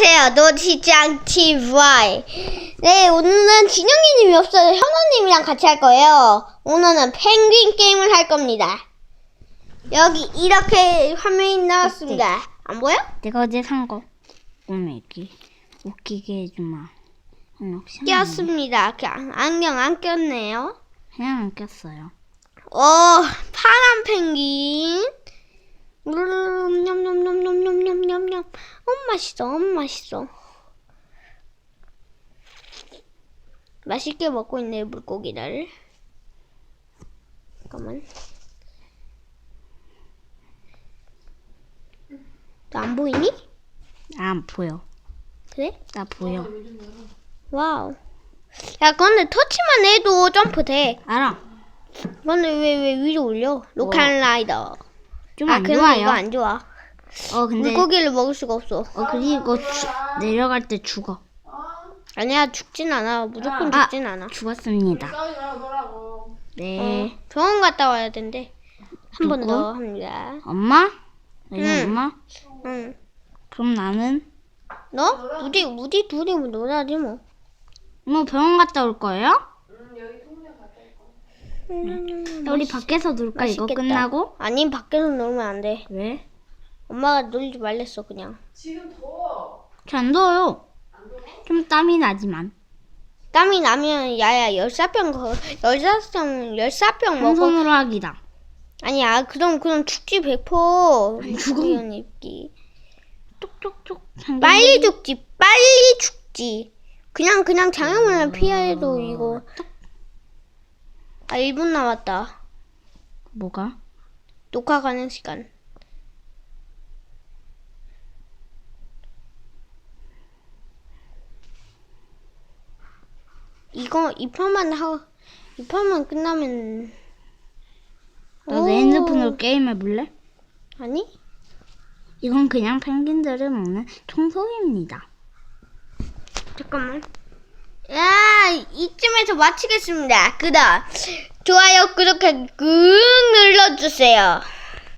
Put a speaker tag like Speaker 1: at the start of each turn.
Speaker 1: 안녕하세요. 노티짱 TV. 네, 오늘은 진영이님이 없어서 현우님이랑 같이 할 거예요. 오늘은 펭귄 게임을 할 겁니다. 여기 이렇게 화면이 나왔습니다. 안 보여?
Speaker 2: 내가 어제 산 거. 꼬매기. 웃기게 해주마.
Speaker 1: 꼈습니다. 그 안- 안경 안 꼈네요.
Speaker 2: 그냥 안 꼈어요.
Speaker 1: 어, 파란 펭귄. 음, 그냥 엄 맛있어 엄 맛있어 맛있게 먹고 있네 물고기를 잠깐만 너 안 보이니?
Speaker 2: 아, 안 보여.
Speaker 1: 그래?
Speaker 2: 나 보여.
Speaker 1: 와우 야 근데 터치만 해도 점프 돼
Speaker 2: 알아.
Speaker 1: 근데 왜 왜 위로 올려? 로컬 라이더
Speaker 2: 좀
Speaker 1: 아
Speaker 2: 안
Speaker 1: 근데
Speaker 2: 아,
Speaker 1: 이거 좋아요. 안 좋아
Speaker 2: 어, 근데.
Speaker 1: 물고기를 먹을 수가 없어.
Speaker 2: 어, 그리고 주- 내려갈 때 죽어.
Speaker 1: 아니야 죽진 않아. 무조건
Speaker 2: 아.
Speaker 1: 죽진 않아.
Speaker 2: 죽었습니다. 네.
Speaker 1: 어, 병원 갔다 와야 된대. 한 번
Speaker 2: 누구?
Speaker 1: 더 합니다.
Speaker 2: 엄마? 네,
Speaker 1: 응.
Speaker 2: 엄마?
Speaker 1: 응.
Speaker 2: 그럼 나는?
Speaker 1: 너? 우리 우리 둘이 뭐 놀아지 뭐.
Speaker 2: 뭐 병원 갔다 올 거예요?
Speaker 1: 음,
Speaker 2: 야, 우리 밖에서 놀까, 이거
Speaker 1: 맛있겠다.
Speaker 2: 끝나고?
Speaker 1: 아니 밖에서 놀면 안 돼.
Speaker 2: 왜?
Speaker 1: 엄마가 놀지 말랬어 그냥.
Speaker 2: 전 더워요. 좀 땀이 나지만.
Speaker 1: 땀이 나면 야야 열사병 거 열사병 열사병
Speaker 2: 한
Speaker 1: 먹어.
Speaker 2: 손으로 하기다.
Speaker 1: 아니야 그럼 그럼 죽지 100%.
Speaker 2: 안 죽어.
Speaker 1: 이런 입기.
Speaker 2: 쪽쪽쪽.
Speaker 1: 빨리 죽지 빨리 죽지 그냥 그냥 장애물만 피해도 이거 아 1분 남았다
Speaker 2: 뭐가?
Speaker 1: 녹화 가능 시간 이거 이 판만 하고 이 판만 끝나면
Speaker 2: 너도
Speaker 1: 오.
Speaker 2: 핸드폰으로 게임해 볼래?
Speaker 1: 아니
Speaker 2: 이건 그냥 펭귄들을 먹는 청소기입니다.
Speaker 1: 잠깐만. 야, 이쯤에서 마치겠습니다. 그다음 좋아요, 구독하기 꾹 눌러주세요.